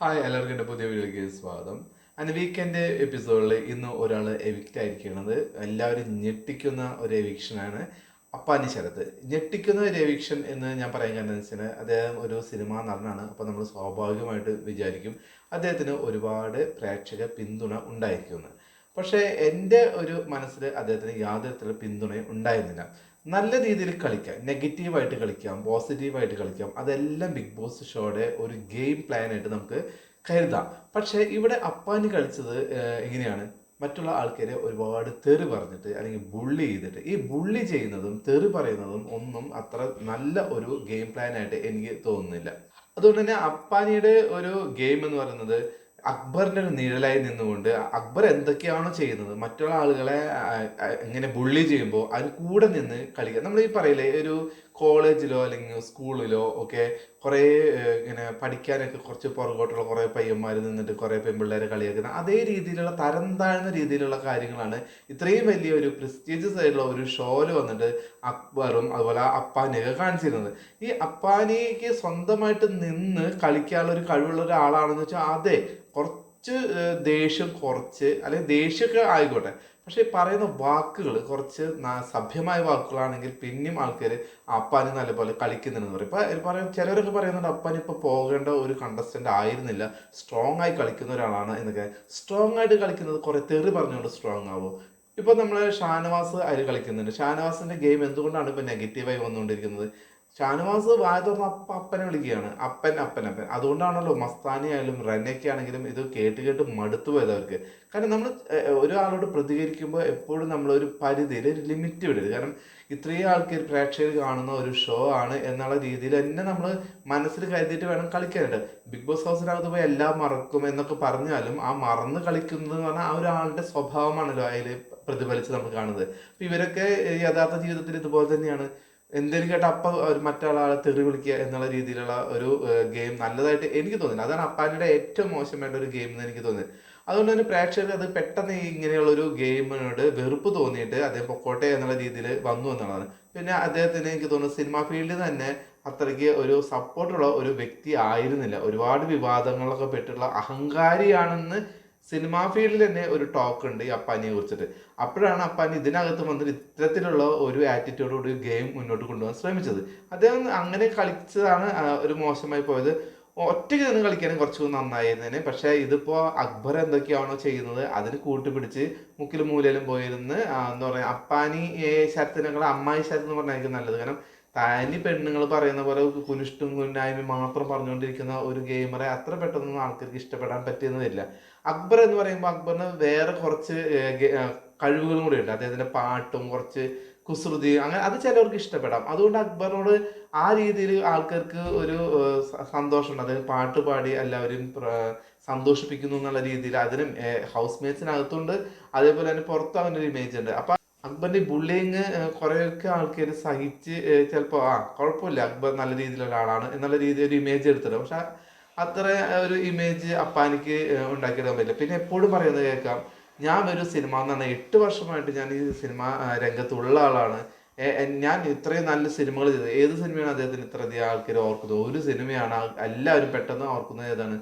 Hi എല്ലാവർക്കും എന്റെ പുതിയ വീഡിയോയിലേക്ക് സ്വാഗതം. ആൻഡ് വീക്കെൻഡ് എപ്പിസോഡിൽ ഇന്ന് ഒരാൾ എവിക്റ്റ് ആയിരിക്കുന്നത്. എല്ലാവരും ഞെട്ടിക്കുന്ന ഒരു എവിക്ഷനാണ് അപ്പാനി ശരത്ത് ഞെട്ടിക്കുന്ന ഒരു എവിക്ഷൻ എന്ന് ഞാൻ പറയാൻ കാരണം വെച്ചാൽ അദ്ദേഹം ഒരു സിനിമാ നടനാണ്. അപ്പോൾ നമ്മൾ സ്വാഭാവികമായിട്ട് വിചാരിക്കും അദ്ദേഹത്തിന് ഒരുപാട് പ്രേക്ഷക പിന്തുണ ഉണ്ടായിരിക്കുമെന്ന്. പക്ഷേ എന്റെ ഒരു മനസ്സിൽ അദ്ദേഹത്തിന് യാതൊരു പിന്തുണയും ഉണ്ടായിരുന്നില്ല. നല്ല രീതിയിൽ കളിക്കാം. നെഗറ്റീവായിട്ട് കളിക്കാം പോസിറ്റീവായിട്ട് കളിക്കാം. അതെല്ലാം ബിഗ് ബോസ് ഷോയുടെ ഒരു ഗെയിം പ്ലാൻ ആയിട്ട് നമുക്ക് കരുതാം. പക്ഷേ ഇവിടെ അപ്പാനി കളിച്ചത് എങ്ങനെയാണ്? മറ്റുള്ള ആൾക്കാരെ ഒരുപാട് തെറി പറഞ്ഞിട്ട് അല്ലെങ്കിൽ ബുള്ളി ചെയ്തിട്ട്. ഈ ബുള്ളി ചെയ്യുന്നതും തെറി പറയുന്നതും ഒന്നും അത്ര നല്ല ഒരു ഗെയിം പ്ലാൻ ആയിട്ട് എനിക്ക് തോന്നുന്നില്ല. അതുകൊണ്ട് തന്നെ അപ്പാനിയുടെ ഒരു ഗെയിം എന്ന് പറയുന്നത് അക്ബറിന്റെ ഒരു നിഴലായി നിന്നുകൊണ്ട് അക്ബർ എന്തൊക്കെയാണോ ചെയ്യുന്നത് മറ്റുള്ള ആളുകളെ എങ്ങനെ ബുള്ളി ചെയ്യുമ്പോൾ അതിന് കൂടെ നിന്ന് കളിക്കുക. നമ്മൾ ഈ പറയില്ലേ ഒരു കോളേജിലോ അല്ലെങ്കിൽ സ്കൂളിലോ ഒക്കെ കുറേ ഇങ്ങനെ പഠിക്കാനൊക്കെ കുറച്ച് പുറകോട്ടുള്ള കുറേ പയ്യന്മാർ നിന്നിട്ട് കുറേ പെൺപിള്ളേരെ കളിയാക്കുന്ന അതേ രീതിയിലുള്ള തരം താഴ്ന്ന രീതിയിലുള്ള കാര്യങ്ങളാണ് ഇത്രയും വലിയ ഒരു പ്രസ്റ്റീജിയസ് ആയിട്ടുള്ള ഒരു ഷോയിൽ വന്നിട്ട് അക്ബറും അതുപോലെ അപ്പാനെയൊക്കെ കാണിച്ചിരുന്നത്. ഈ അപ്പാനിക്ക് സ്വന്തമായിട്ട് നിന്ന് കളിക്കാനുള്ള ഒരു കഴിവുള്ള ഒരാളാണെന്ന് വെച്ചാൽ അതെ കുറച്ച് ഏഹ്, ദേഷ്യം കുറച്ച് അല്ലെങ്കിൽ ദേഷ്യമൊക്കെ ആയിക്കോട്ടെ. പക്ഷേ പറയുന്ന വാക്കുകൾ കുറച്ച് സഭ്യമായ വാക്കുകളാണെങ്കിൽ പിന്നെയും ആൾക്കാർ അപ്പാന് നല്ലപോലെ കളിക്കുന്നുണ്ടെന്ന് പറയും. ഇപ്പൊ പറയും ചിലരൊക്കെ പറയുന്നുണ്ട് അപ്പാൻ ഇപ്പൊ പോകേണ്ട ഒരു കണ്ടസ്റ്റന്റ് ആയിരുന്നില്ല. സ്ട്രോങ് ആയി കളിക്കുന്ന ഒരാളാണ് എന്നൊക്കെ. സ്ട്രോങ് ആയിട്ട് കളിക്കുന്നത് കുറേ തെറി പറഞ്ഞുകൊണ്ട് സ്ട്രോങ് ആവും? ഇപ്പൊ നമ്മൾ ഷാനവാസ് അതിൽ കളിക്കുന്നുണ്ട്. ഷാനവാസിന്റെ ഗെയിം എന്തുകൊണ്ടാണ് ഇപ്പൊ നെഗറ്റീവായി വന്നുകൊണ്ടിരിക്കുന്നത്? ഷാനവാസ് വായ തുറന്ന് അപ്പ അപ്പനെ വിളിക്കുകയാണ്. അപ്പൻ അപ്പൻ അപ്പൻ. അതുകൊണ്ടാണല്ലോ മസ്താനി ആയാലും ആണെങ്കിലും ഇത് കേട്ട് കേട്ട് മടുത്തു പോയത് അവർക്ക്. കാരണം നമ്മൾ ഒരാളോട് പ്രതികരിക്കുമ്പോൾ എപ്പോഴും നമ്മൾ ഒരു പരിധിയിൽ ഒരു ലിമിറ്റ് വിടരുത്. കാരണം ഇത്രയും ആൾക്കാർ പ്രേക്ഷകർ കാണുന്ന ഒരു ഷോ ആണ് എന്നുള്ള രീതിയിൽ തന്നെ നമ്മൾ മനസ്സിൽ കരുതിയിട്ട് വേണം കളിക്കാനായിട്ട്. ബിഗ് ബോസ് ഹൗസിനകത്ത് പോയി എല്ലാം മറക്കും എന്നൊക്കെ പറഞ്ഞാലും ആ മറന്ന് കളിക്കുന്നത് എന്ന് പറഞ്ഞാൽ ആ ഒരാളുടെ സ്വഭാവമാണല്ലോ അതിൽ പ്രതിഫലിച്ച് നമ്മൾ കാണുന്നത്. അപ്പം ഇവരൊക്കെ യഥാർത്ഥ ജീവിതത്തിൽ ഇതുപോലെ തന്നെയാണ്. എന്തെങ്കിലും കേട്ട അപ്പ ഒരു മറ്റാളെ തെറി വിളിക്കുക എന്നുള്ള രീതിയിലുള്ള ഒരു ഗെയിം നല്ലതായിട്ട് എനിക്ക് തോന്നുന്നില്ല അതാണ് അപ്പാനിയുടെ ഏറ്റവും മോശമായിട്ട് ഒരു ഗെയിം എന്ന് എനിക്ക് തോന്നുന്നത് അതുകൊണ്ട് തന്നെ പ്രേക്ഷകർ അത് പെട്ടെന്ന് ഇങ്ങനെയുള്ള ഒരു ഗെയിമിനോട് വെറുപ്പ് തോന്നിയിട്ട് അദ്ദേഹം പൊക്കോട്ടെ എന്നുള്ള രീതിയിൽ വന്നു എന്നുള്ളതാണ്. പിന്നെ അദ്ദേഹത്തിന് എനിക്ക് തോന്നുന്നു സിനിമ ഫീൽഡിൽ തന്നെ അത്രയ്ക്ക് ഒരു സപ്പോർട്ടുള്ള ഒരു വ്യക്തി ആയിരുന്നില്ല. ഒരുപാട് വിവാദങ്ങളൊക്കെ പെട്ടുള്ള അഹങ്കാരിയാണെന്ന് സിനിമാ ഫീൽഡിൽ തന്നെ ഒരു ടോക്ക് ഉണ്ട് ഈ അപ്പാനിയെ കുറിച്ചിട്ട്. അപ്പോഴാണ് അപ്പാനി ഇതിനകത്ത് വന്നിട്ട് ഇത്തരത്തിലുള്ള ഒരു ആറ്റിറ്റ്യൂഡോട് ഗെയിം മുന്നോട്ട് കൊണ്ടുപോകാൻ ശ്രമിച്ചത്. അദ്ദേഹം അങ്ങനെ കളിച്ചതാണ് ഒരു മോശമായി പോയത്. ഒറ്റയ്ക്ക് നിന്ന് കളിക്കാനും കുറച്ചുകൂടി നന്നായിരുന്നേനെ. പക്ഷേ ഇതിപ്പോൾ അക്ബർ എന്തൊക്കെയാണോ ചെയ്യുന്നത് അതിന് കൂട്ടുപിടിച്ച് മുക്കിലും മൂലയിലും പോയിരുന്ന് എന്താ പറയുക അപ്പാനി ഏ, ശരത്തിനേക്കാൾ അമ്മായി ശരത്ത് എന്ന് പറഞ്ഞായിരിക്കും നല്ലത്. കാരണം താനി പെണ്ണുങ്ങൾ പറയുന്ന പോലെ കുനിഷ്ടും കുന്നായ്മ മാത്രം പറഞ്ഞുകൊണ്ടിരിക്കുന്ന ഒരു ഗെയിമറെ അത്ര പെട്ടെന്നൊന്നും ആൾക്കാർക്ക് ഇഷ്ടപ്പെടാൻ പറ്റിയെന്ന് വരില്ല. അക്ബർ എന്ന് പറയുമ്പോൾ അക്ബറിന് വേറെ കുറച്ച് കഴിവുകളും കൂടി ഉണ്ട്. അദ്ദേഹത്തിന്റെ പാട്ടും കുറച്ച് കുസൃതി അങ്ങനെ അത് ചിലവർക്ക് ഇഷ്ടപ്പെടാം. അതുകൊണ്ട് അക്ബറിനോട് ആ രീതിയിൽ ആൾക്കാർക്ക് ഒരു സന്തോഷമുണ്ട്. അദ്ദേഹം പാട്ട് പാടി എല്ലാവരും സന്തോഷിപ്പിക്കുന്നു എന്നുള്ള രീതിയിൽ അതിനും ഹൗസ് മേറ്റ്സിനകത്തുണ്ട് അതേപോലെ തന്നെ പുറത്ത് അങ്ങനെ ഒരു ഇമേജ് ഉണ്ട്. അപ്പൊ അക്ബറിന്റെ ബുള്ളിങ് കുറേയൊക്കെ ആൾക്കാർ സഹിച്ച് ചിലപ്പോൾ ചിലപ്പോ ആ കുഴപ്പമില്ല. അക്ബർ നല്ല രീതിയിലുള്ള ആളാണ് എന്നുള്ള രീതിയിൽ ഒരു ഇമേജ് എടുത്തിട്ടുണ്ട്. പക്ഷെ അത്ര ഒരു ഇമേജ് അപ്പാനിക്ക് ഉണ്ടാക്കിയെടുക്കാൻ പറ്റില്ല പിന്നെ എപ്പോഴും പറയുന്നത് കേൾക്കാം ഞാൻ ഒരു സിനിമ എന്ന് പറഞ്ഞാൽ എട്ട് വർഷമായിട്ട് ഞാൻ ഈ സിനിമ രംഗത്തുള്ള ആളാണ്. ഞാൻ ഇത്രയും നല്ല സിനിമകൾ ചെയ്തത്. ഏത് സിനിമയാണ് അദ്ദേഹത്തിന് ഇത്രയധികം ആൾക്കാർ ഓർക്കുന്നത്? ഒരു സിനിമയാണ് എല്ലാവരും പെട്ടെന്ന് ഓർക്കുന്നത് ഏതാണ്?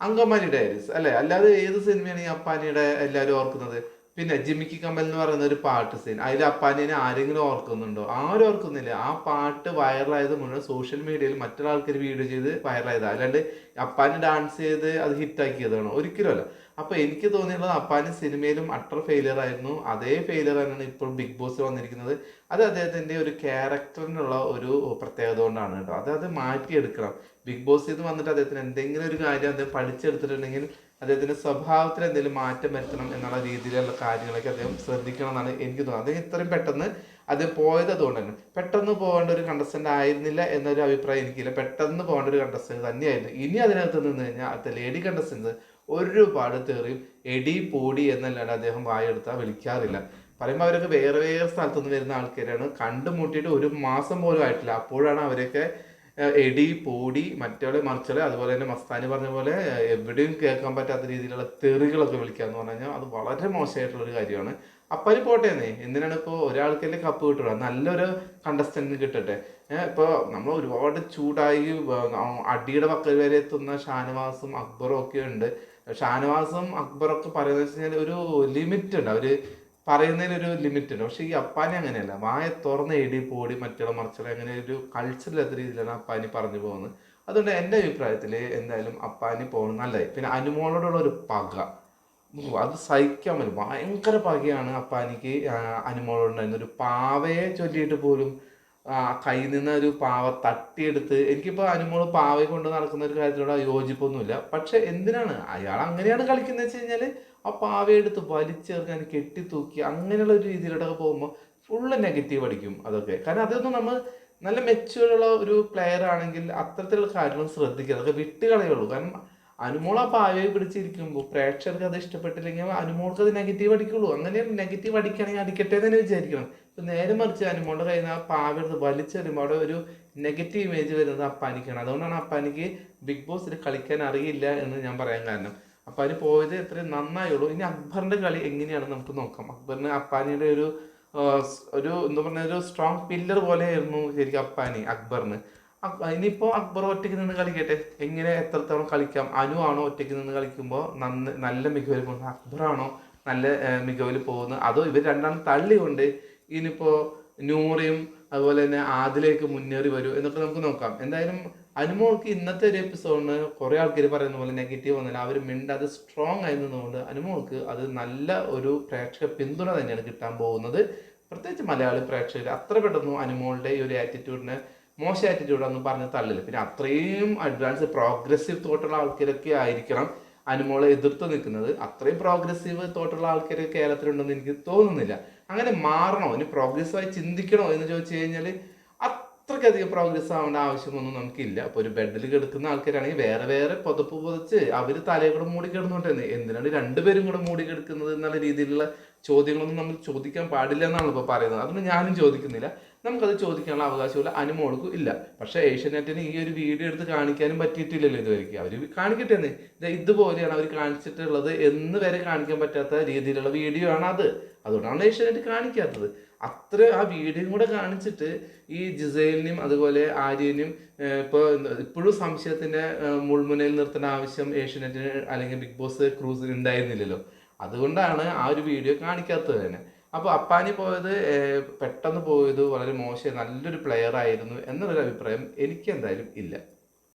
അങ്കമാലി ഡയറീസ് അല്ലെ? അല്ലാതെ ഏത് സിനിമയാണ് ഈ അപ്പാനിയുടെ എല്ലാവരും ഓർക്കുന്നത്? പിന്നെ ജിമിക്കി കമ്പൽ എന്ന് പറയുന്ന ഒരു പാട്ട് സീൻ അതിൽ അപ്പാനിനെ ആരെങ്കിലും ഓർക്കുന്നുണ്ടോ? ആരും ഓർക്കുന്നില്ല. ആ പാട്ട് വൈറലായത് മുഴുവൻ സോഷ്യൽ മീഡിയയിൽ മറ്റുള്ള ആൾക്കാർ വീഡിയോ ചെയ്ത് വൈറലായതാണ് അല്ലാണ്ട് അപ്പാന് ഡാൻസ് ചെയ്ത് അത് ഹിറ്റാക്കിയതാണോ ഒരിക്കലും അല്ല. അപ്പൊ എനിക്ക് തോന്നിയിട്ടുള്ളത് അപ്പാന് സിനിമയിലും അട്ടർ ഫെയിലിയർ ആയിരുന്നു. അതേ ഫെയിലിയർ തന്നെയാണ് ഇപ്പോൾ ബിഗ് ബോസ് വന്നിരിക്കുന്നത്. അത് അദ്ദേഹത്തിന്റെ ഒരു ക്യാരക്ടറിനുള്ള ഒരു പ്രത്യേകത കൊണ്ടാണ് കേട്ടോ. അത് അത് മാറ്റിയെടുക്കണം. ബിഗ് ബോസിൽ നിന്ന് വന്നിട്ട് അദ്ദേഹത്തിന് എന്തെങ്കിലും ഒരു കാര്യം അദ്ദേഹം പഠിച്ചെടുത്തിട്ടുണ്ടെങ്കിൽ അദ്ദേഹത്തിന്റെ സ്വഭാവത്തിൽ എന്തെങ്കിലും മാറ്റം വരുത്തണം എന്നുള്ള രീതിയിലുള്ള കാര്യങ്ങളൊക്കെ അദ്ദേഹം ശ്രദ്ധിക്കണം എന്നാണ് എനിക്ക് തോന്നുന്നത്. അദ്ദേഹം ഇത്രയും പെട്ടെന്ന് അത് പോയത് അതുകൊണ്ട് തന്നെ പെട്ടെന്ന് പോകേണ്ട ഒരു കണ്ടസ്റ്റന്റ് ആയിരുന്നില്ല എന്നൊരു അഭിപ്രായം എനിക്കില്ല. പെട്ടെന്ന് പോകേണ്ട ഒരു കണ്ടസ്റ്റന്റ് തന്നെയായിരുന്നു. ഇനി അതിനകത്ത് നിന്ന് കഴിഞ്ഞാൽ അടുത്ത ലേഡി കണ്ടസ്റ്റന്റ് ഒരുപാട് തെറിയും എടി പോടി എന്നല്ലാണ്ട് അദ്ദേഹം വായെടുത്താൽ വിളിക്കാറില്ല. പറയുമ്പോൾ അവരൊക്കെ വേറെ വേറെ സ്ഥലത്തുനിന്ന് വരുന്ന ആൾക്കാരാണ്. കണ്ടുമുട്ടിയിട്ട് ഒരു മാസം പോലും ആയിട്ടില്ല. അപ്പോഴാണ് അവരൊക്കെ എടി പോടി മറ്റേ മറിച്ചോളെ അതുപോലെ തന്നെ മസ്താനി പറഞ്ഞ പോലെ എവിടെയും കേൾക്കാൻ പറ്റാത്ത രീതിയിലുള്ള തെറികളൊക്കെ വിളിക്കുക എന്ന് പറഞ്ഞു കഴിഞ്ഞാൽ അത് വളരെ മോശമായിട്ടുള്ള ഒരു കാര്യമാണ്. അപ്പം പോട്ടെ പോട്ടേന്നേ എന്തിനാണ് ഇപ്പോൾ ഒരാൾക്കല്ലേ കപ്പ് കിട്ടുക? നല്ലൊരു കണ്ടസ്റ്റന്റിന് കിട്ടട്ടെ. ഇപ്പോൾ നമ്മൾ ഒരുപാട് ചൂടായി അടിയുടെ പക്കൽ വരെ എത്തുന്ന ഷാനവാസും അക്ബറും ഒക്കെ ഉണ്ട്. ഷാനവാസും അക്ബറൊക്കെ പറയുന്നത് വെച്ച് കഴിഞ്ഞാൽ ഒരു ലിമിറ്റ് ഉണ്ട്. അവർ പറയുന്നതിന് ഒരു ലിമിറ്റ് ഉണ്ട്. പക്ഷെ ഈ അപ്പാനി അങ്ങനെയല്ല. വായ തുറന്ന് എടി പോടി മറ്റുള്ള മറിച്ചുള്ള അങ്ങനെ ഒരു കൾച്ചറില്ലാത്ത രീതിയിലാണ് അപ്പാനി പറഞ്ഞു പോകുന്നത്. അതുകൊണ്ട് എന്റെ അഭിപ്രായത്തിൽ എന്തായാലും അപ്പാനി പോകുന്നത് നല്ലതായി. പിന്നെ അനുമോളോടുള്ള ഒരു പക. അത് സഹിക്കാൻ പറ്റും. ഭയങ്കര പകയാണ് അപ്പാനിക്ക് അനുമോളുണ്ടായിരുന്ന ഒരു പാവയെ ചൊല്ലിയിട്ട് പോലും കയ്യിൽ നിന്ന് ഒരു പാവ തട്ടിയെടുത്ത് എനിക്കിപ്പോൾ അനുമോൾ പാവയെ കൊണ്ട് നടക്കുന്ന ഒരു കാര്യത്തിലൂടെ യോജിപ്പൊന്നുമില്ല. പക്ഷെ എന്തിനാണ്? അയാൾ അങ്ങനെയാണ് കളിക്കുന്നത് വെച്ച് കഴിഞ്ഞാൽ ആ പാവയെടുത്ത് വലിച്ചേർക്കാൻ കെട്ടിത്തൂക്കി അങ്ങനെയുള്ള ഒരു രീതിയിലൂടെ പോകുമ്പോൾ ഫുള്ള് നെഗറ്റീവ് അടിക്കും അതൊക്കെ. കാരണം അതൊന്നും നമ്മൾ നല്ല മെച്ചുവറുള്ള ഒരു പ്ലെയർ ആണെങ്കിൽ അത്തരത്തിലുള്ള കാര്യങ്ങൾ ശ്രദ്ധിക്കുക അതൊക്കെ വിട്ടുകളയുള്ളൂ കാരണം അനുമോൾ ആ പാവയെ പിടിച്ചിരിക്കുമ്പോൾ പ്രേക്ഷകർക്ക് അത് ഇഷ്ടപ്പെട്ടില്ലെങ്കിൽ അനുമോൾക്ക് അത് നെഗറ്റീവ് അടിക്കുള്ളൂ. അങ്ങനെ നെഗറ്റീവ് അടിക്കുകയാണെങ്കിൽ അടിക്കട്ടെ തന്നെ വിചാരിക്കണം. ഇപ്പം നേരെ മറിച്ച് അനുമോളുടെ കയ്യിൽ നിന്ന് ആ പാവയെടുത്ത് വലിച്ചെറിയുമ്പോൾ അവിടെ ഒരു നെഗറ്റീവ് ഇമേജ് വരുന്നത് അപ്പാനിക്കാണ് അതുകൊണ്ടാണ് അപ്പാനിക്ക് ബിഗ് ബോസിൽ കളിക്കാൻ അറിയില്ല എന്ന് ഞാൻ പറയാൻ കാരണം. അപ്പാനി പോയത് എത്രയും നന്നായുള്ളൂ ഇനി അക്ബറിന്റെ കളി എങ്ങനെയാണ് നമുക്ക് നോക്കാം. അക്ബറിന് അപ്പാനിയുടെ ഒരു ഒരു എന്താ പറഞ്ഞ ഒരു സ്ട്രോങ് പില്ലർ പോലെയായിരുന്നു ശരിക്കും അപ്പാനി അക്ബറിന്. അക്ബ- ഇനിയിപ്പോ അക്ബർ ഒറ്റയ്ക്ക് നിന്ന് കളിക്കട്ടെ? എങ്ങനെ എത്രത്തോളം കളിക്കാം? അനു ആണോ ഒറ്റയ്ക്ക് നിന്ന് കളിക്കുമ്പോൾ നന്ന് നല്ല മികവിൽ പോകുന്നത് അക്ബറാണോ നല്ല മികവിൽ പോകുന്നത്? അതോ ഇവർ രണ്ടാളും തള്ളിയുണ്ട് ഇനിയിപ്പോ നൂറയും അതുപോലെ തന്നെ ആദിലേക്ക് മുന്നേറി വരൂ എന്നൊക്കെ നമുക്ക് നോക്കാം. എന്തായാലും അനുമോൾക്ക് ഇന്നത്തെ ഒരു എപ്പിസോഡിന് കുറെ ആൾക്കാർ പറയുന്ന പോലെ നെഗറ്റീവ് വന്നില്ല. അവർ അത് സ്ട്രോങ് ആയിരുന്നതുകൊണ്ട് അനുമോൾക്ക് അത് നല്ല ഒരു പ്രേക്ഷക പിന്തുണ തന്നെയാണ് കിട്ടാൻ പോകുന്നത്. പ്രത്യേകിച്ച് മലയാളി പ്രേക്ഷകർ അത്ര പെട്ടെന്ന് അനുമോളുടെ ഈ ഒരു ആറ്റിറ്റ്യൂഡിനെ മോശം ആറ്റിറ്റ്യൂഡാണെന്ന് പറഞ്ഞ് തള്ളില്ല. പിന്നെ അത്രയും അഡ്വാൻസ് പ്രോഗ്രസീവ് തോട്ടുള്ള ആൾക്കാരൊക്കെ ആയിരിക്കണം അനുമോളെ എതിർത്ത് നിൽക്കുന്നത്. അത്രയും പ്രോഗ്രസീവ് തോട്ടുള്ള ആൾക്കാർ കേരളത്തിലുണ്ടെന്ന് എനിക്ക് തോന്നുന്നില്ല. അങ്ങനെ മാറണോ? ഇനി പ്രോഗ്രസീവായി ചിന്തിക്കണോ എന്ന് ചോദിച്ചു കഴിഞ്ഞാൽ അത്രയ്ക്കധികം പ്രോഗ്രസ് ആവേണ്ട ആവശ്യമൊന്നും നമുക്കില്ല. അപ്പോൾ ഒരു ബെഡിൽ കിടക്കുന്ന ആൾക്കാരാണെങ്കിൽ വേറെ വേറെ പുതപ്പ് പുതച്ച് അവർ തലയെ കൂടെ മൂടി കിടന്നോട്ടെ എന്തിനാണ് രണ്ടുപേരും കൂടെ മൂടി കിടക്കുന്നത് എന്നുള്ള രീതിയിലുള്ള ചോദ്യങ്ങളൊന്നും നമ്മൾ ചോദിക്കാൻ പാടില്ല എന്നാണ് ഇപ്പോൾ പറയുന്നത്. അതൊന്നും ഞാനും ചോദിക്കുന്നില്ല. നമുക്കത് ചോദിക്കാനുള്ള അവകാശമില്ല അനുമോൾക്കും ഇല്ല. പക്ഷേ ഏഷ്യനെറ്റിന് ഈ ഒരു വീഡിയോ എടുത്ത് കാണിക്കാനും പറ്റിയിട്ടില്ലല്ലോ ഇതുവരെയ്ക്ക് അവർ കാണിക്കട്ടെ എന്ന്. ഇത് ഇതുപോലെയാണ് അവർ കാണിച്ചിട്ടുള്ളത് എന്ന് വരെ കാണിക്കാൻ പറ്റാത്ത രീതിയിലുള്ള വീഡിയോ ആണ് അത്. അതുകൊണ്ടാണ് ഏഷ്യനെറ്റ് കാണിക്കാത്തത്. അത്ര ആ വീഡിയോ കൂടെ കാണിച്ചിട്ട് ഈ ജിസൈലിനും അതുപോലെ ആര്യനും ഇപ്പോൾ ഇപ്പോഴും സംശയത്തിന്റെ മുൾമുനയിൽ നിർത്തേണ്ട ആവശ്യം ഏഷ്യനെറ്റിന് അല്ലെങ്കിൽ ബിഗ് ബോസ് ക്രൂസിന് ഉണ്ടായിരുന്നില്ലല്ലോ. അതുകൊണ്ടാണ് ആ ഒരു വീഡിയോ കാണിക്കാത്തത് തന്നെ. അപ്പോൾ അപ്പാനി പോയത് പെട്ടെന്ന് പോയത് വളരെ മോശം നല്ലൊരു പ്ലെയർ ആയിരുന്നു എന്നൊരു അഭിപ്രായം എനിക്ക് എന്തായാലും ഇല്ല.